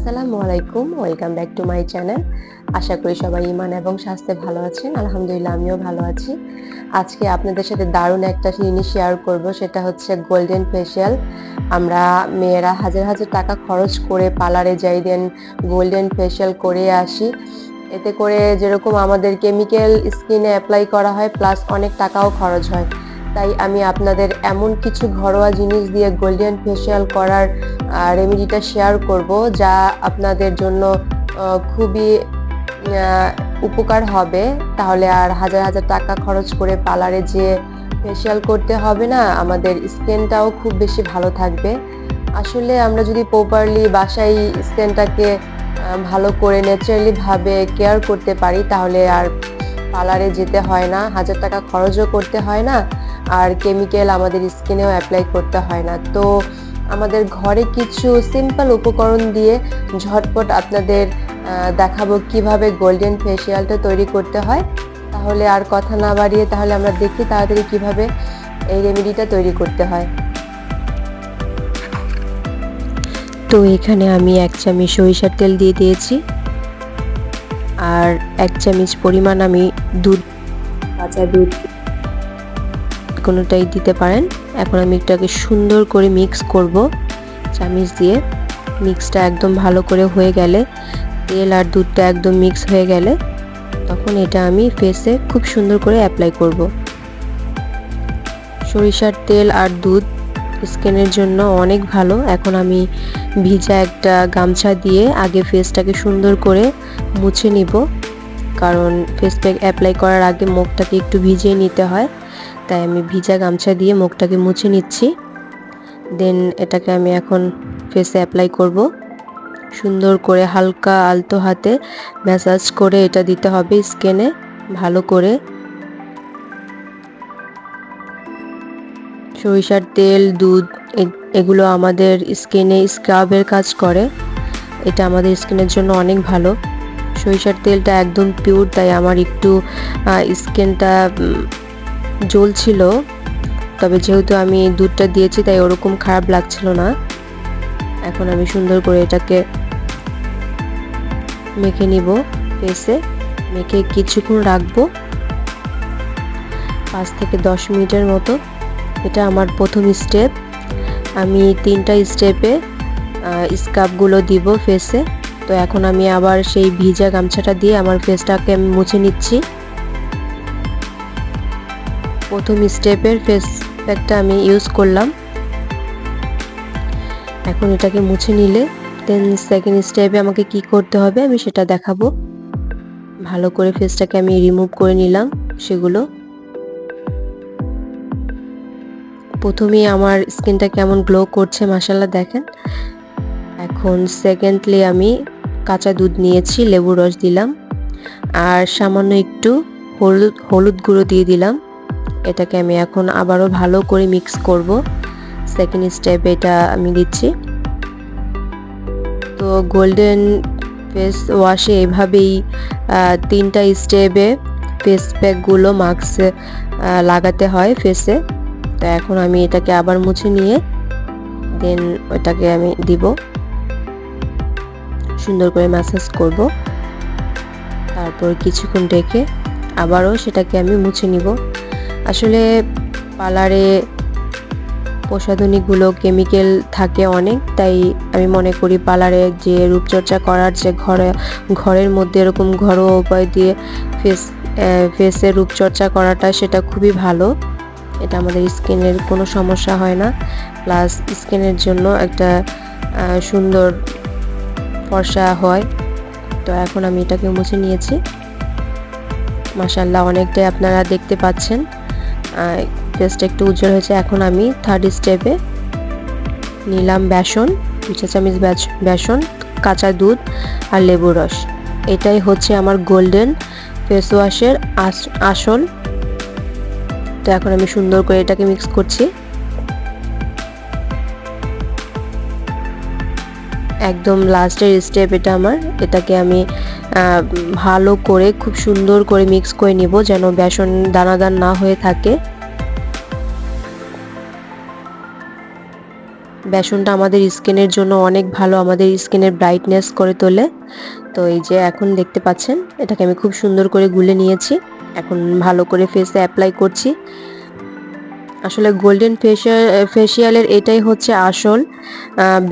আসসালামু আলাইকুম, welcome back to my channel. আশা করি সবাই ইমান এবং স্বাস্থ্যে ভালো আছেন। আলহামদুলিল্লাহ, আমিও ভালো আছি। আজকে আপনাদের সাথে দারুণ একটা জিনিস শেয়ার করব, সেটা হচ্ছে গোল্ডেন ফেশিয়াল আমরা মেয়েরা হাজার হাজার টাকা খরচ করে পার্লারে যাই দেন গোল্ডেন ফেশিয়াল করে আসি। এতে করে যেরকম আমাদের কেমিক্যাল স্কিনে অ্যাপ্লাই করা হয় প্লাস অনেক টাকাও খরচ হয়। তাই আমি আপনাদের এমন কিছু ঘরোয়া জিনিস দিয়ে গোল্ডেন ফেশিয়াল করার রেমেডিটা শেয়ার করব, যা আপনাদের জন্য খুবই উপকার হবে। তাহলে আর হাজার হাজার টাকা খরচ করে পার্লারে যে ফেশিয়াল করতে হবে না, আমাদের স্কিনটাও খুব বেশি ভালো থাকবে। আসলে আমরা যদি প্রপারলি বাসায় স্কিনটাকে ভালো করে ন্যাচারালি ভাবে কেয়ার করতে পারি, তাহলে আর পার্লারে যেতে হয় না, হাজার টাকা খরচও করতে হয় না। আর কেমিক্যাল আমাদের স্কিনেও অ্যাপ্লাই করতে হয় না। তো আমাদের ঘরে কিছু সিম্পল উপকরণ দিয়ে ঝটপট আপনাদের দেখাবো কীভাবে গোল্ডেন ফেসিয়ালটা তৈরি করতে হয়। তাহলে আর কথা না বাড়িয়ে তাহলে আমরা দেখি তাড়াতাড়ি কীভাবে এই রেমেডিটা তৈরি করতে হয়। তো এখানে আমি এক চামচ সরিষার তেল দিয়ে দিয়েছি। আর এক চামচ পরিমাণ আমি দুধ, কাঁচা দুধ কোনোটাই দিতে পারেন। এখন আমি এটাকে সুন্দর করে মিক্স করব। চামিচ দিয়ে মিক্সটা একদম ভালো করে হয়ে গেলে, তেল আর দুধটা একদম মিক্স হয়ে গেলে, তখন এটা আমি ফেসে খুব সুন্দর করে অ্যাপ্লাই করব। সরিষার তেল আর দুধ স্কিনের জন্য অনেক ভালো। এখন আমি ভিজা একটা গামছা দিয়ে আগে ফেসটাকে সুন্দর করে মুছে নিব। কারণ ফেস প্যাক অ্যাপ্লাই করার আগে মুখটাকে একটু ভিজিয়ে নিতে হয়। তাই আমি ভিজা গামছা দিয়ে মুখটাকে মুছে নিচ্ছি। দেন এটাকে আমি এখন ফেসে অ্যাপ্লাই করব। সুন্দর করে হালকা আলতো হাতে ম্যাসাজ করে এটা দিতে হবে স্কিনে ভালো করে। সরিষার তেল, দুধ এগুলো আমাদের স্কিনে স্ক্রাবের কাজ করে। এটা আমাদের স্কিনের জন্য অনেক ভালো। সরিষার তেলটা একদম পিওর তাই আমার একটু স্কিনটা জ্বলছিল, তবে যেহেতু আমি দুধটা দিয়েছি তাই ওরকম খারাপ লাগছিল না, এখন আমি সুন্দর করে এটাকে মেখে নিব ফেসে। মেখে কিছুক্ষণ রাখব, পাঁচ থেকে দশ মিনিটের মতো। এটা আমার প্রথম স্টেপ আমি তিনটা স্টেপে স্কার্ফগুলো দিব ফেসে। তো এখন আমি আবার সেই ভিজা গামছাটা দিয়ে আমার ফেসটাকে আমি মুছে নিচ্ছি। প্রথম স্টেপের ফেস প্যাকটা আমি ইউজ করলাম। এখন এটাকে মুছে নিলে দেন সেকেন্ড স্টেপে আমাকে কি করতে হবে আমি সেটা দেখাবো। ভালো করে ফেসটাকে আমি রিমুভ করে নিলাম সেগুলো। প্রথমেই আমার স্কিনটা কেমন গ্লো করছে মাসাল্লাহ দেখেন। এখন সেকেন্ডলি আমি কাঁচা দুধ নিয়েছি লেবু রস দিলাম। আর সামান্য একটু হলুদ হলুদ গুঁড়ো দিয়ে দিলাম। এটাকে আমি এখন আবারও ভালো করে মিক্স করব। সেকেন্ড স্টেপ এটা আমি দিচ্ছি। তো গোল্ডেন ফেস ওয়াশে এভাবেই তিনটা স্টেপে ফেস প্যাকগুলো মাস্ক লাগাতে হয় ফেসে তো এখন আমি এটাকে আবার মুছে নিয়ে দেন ওটাকে আমি দিব। সুন্দর করে ম্যাসাজ করব। তারপর কিছুক্ষণ রেখে আবারও সেটাকে আমি মুছে নিব। আসলে পার্লারে প্রসাধনীগুলো কেমিক্যাল থাকে অনেক, তাই আমি মনে করি পার্লারে যে রূপচর্চা করার যে ঘরে, ঘরের মধ্যে এরকম ঘরোয়া উপায় দিয়ে ফেস ফেসে রূপচর্চা করাটা সেটা খুবই ভালো। এটা আমাদের স্কিনের কোনো সমস্যা হয় না। প্লাস স্কিনের জন্য একটা সুন্দর ফর্সা হয়। তো এখন আমি এটাকে মুছে নিয়েছি। মাসাল্লাহ অনেকটাই আপনারা দেখতে পাচ্ছেন। ফেসটা একটু উজ্জ্বল হয়েছে। এখন আমি থার্ড স্টেপে নিলাম বেসন দু চা চামচ বেসন, কাঁচা দুধ আর লেবু রস। এটাই হচ্ছে আমার গোল্ডেন ফেস ওয়াশের আস- আসল। তো এখন আমি সুন্দর করে এটাকে মিক্স করছি। একদম লাস্টের স্টেপ এটা আমার। এটাকে আমি ভালো করে, খুব সুন্দর করে মিক্স করে নিব যেন বেসন দানাদার না হয়ে থাকে। বেসনটা আমাদের স্কিনের জন্য অনেক ভালো, আমাদের স্কিনের ব্রাইটনেস করে তোলে। তো এই যে এখন দেখতে পাচ্ছেন, এটাকে আমি খুব সুন্দর করে গুলে নিয়েছি। এখন ভালো করে ফেসে অ্যাপ্লাই করছি। আসলে গোল্ডেন ফেশিয়াল ফেশিয়ালের এটাই হচ্ছে আসল।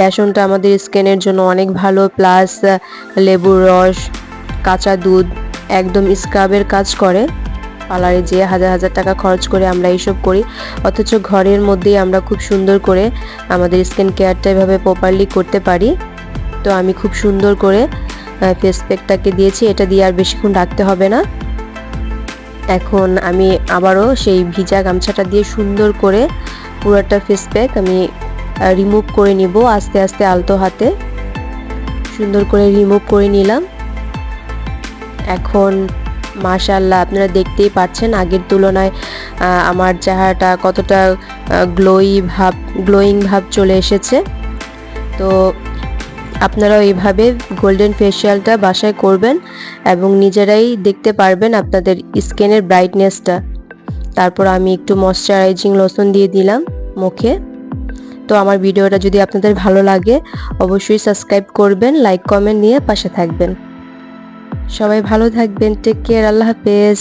বেসনটা আমাদের স্কিনের জন্য অনেক ভালো প্লাস লেবুর রস, কাঁচা দুধ, একদম স্ক্রাবের কাজ করে। পার্লারে যেয়ে হাজার হাজার টাকা খরচ করে আমরা এইসব করি। অথচ ঘরের মধ্যেই আমরা খুব সুন্দর করে আমাদের স্কিন কেয়ারটা এভাবে প্রপারলি করতে পারি। তো আমি খুব সুন্দর করে ফেস প্যাকটাকে দিয়েছি। এটা দিয়ে আর বেশিক্ষণ রাখতে হবে না। এখন আমি আবারও সেই ভিজা গামছাটা দিয়ে সুন্দর করে পুরোটা ফেস প্যাক আমি রিমুভ করে নিব আস্তে আস্তে আলতো হাতে। সুন্দর করে রিমুভ করে নিলাম। এখন মাশাল্লাহ আপনারা দেখতেই পাচ্ছেন আগের তুলনায় আমার চেহারাটা কতটা গ্লোই ভাব গ্লোয়িং ভাব চলে এসেছে। তো আপনারাও এইভাবে গোল্ডেন ফেসিয়ালটা বাসায় করবেন এবং নিজেরাই দেখতে পারবেন আপনাদের স্কিনের ব্রাইটনেসটা তারপর আমি একটু ময়শ্চারাইজিং লোশন দিয়ে দিলাম মুখে। তো আমার ভিডিওটা যদি আপনাদের ভালো লাগে, অবশ্যই সাবস্ক্রাইব করবেন লাইক কমেন্ট নিয়ে পাশে থাকবেন। সবাই ভালো থাকবেন টেক কেয়ার আল্লাহ হাফেজ।